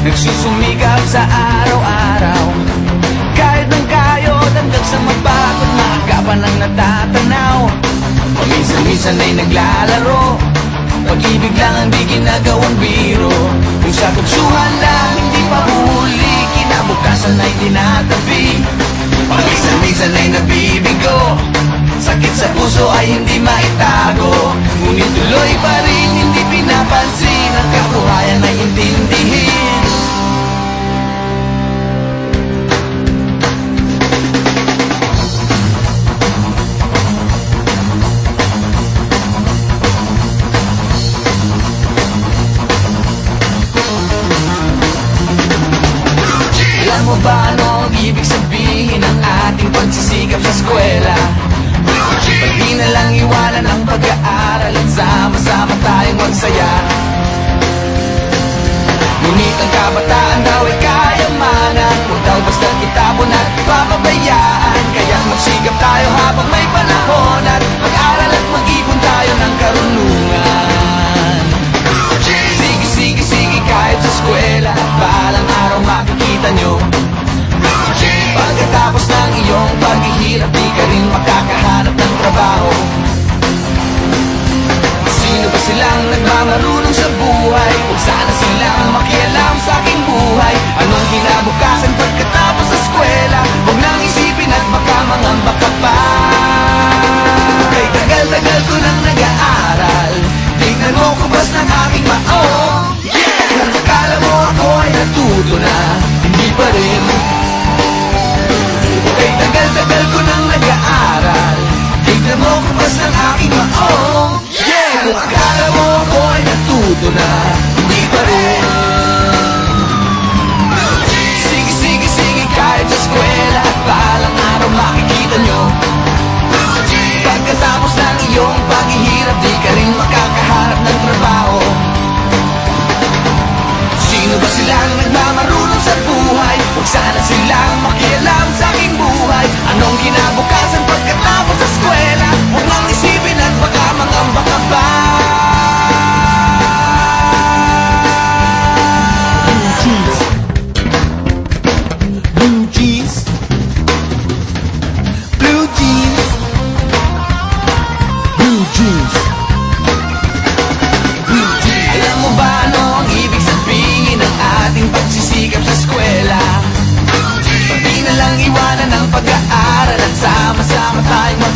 Nagsusumikap sa araw-araw. Kahit ng kayod hanggang sa mapagod Maagapan ang natatanaw. Paminsan-minsan ay naglalaro. Pag-ibig lang ang di ginagawang biro. Kung sa kutsuhan lang hindi pa huli. Kinabukasan ay tinatabi. Paminsan-minsan ay nabibigo. Sakit sa puso ay hindi maitago. Ngunit tuloy pa rin hindi pinapansin Alam mo ba ano ang ibig sabihin ng ating pagsisikap sa eskwela? Pag di na lang iwanan ang pag-aaral silang nagmamarunong sa buhay? Huwag sana silang makialam sa aking buhay. Anong kinabukasan pagkatapos sa eskwela? Huwag nang isipin at baka mangamba ka pa. Kay tagal-tagal ko nang nag-aaral. Tingnan mo kubas ng aking maong Kung akala mo ako ay natuto na Hindi pa rin. Kay tagal-tagal ko nang nag-aaral. Tignan mo kung bas ng aking maong Natuto na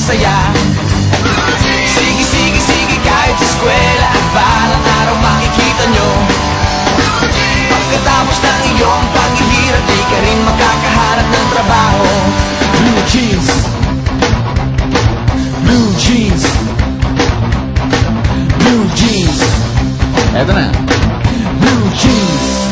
saya. Sige, sige, sige kahit sa eskwela At balang araw makikita nyo. Pagkatapos ng iyong paghihirap Di ka rin makakahanap ng trabaho. Blue jeans. Blue jeans. Blue jeans. Eto na. Blue jeans.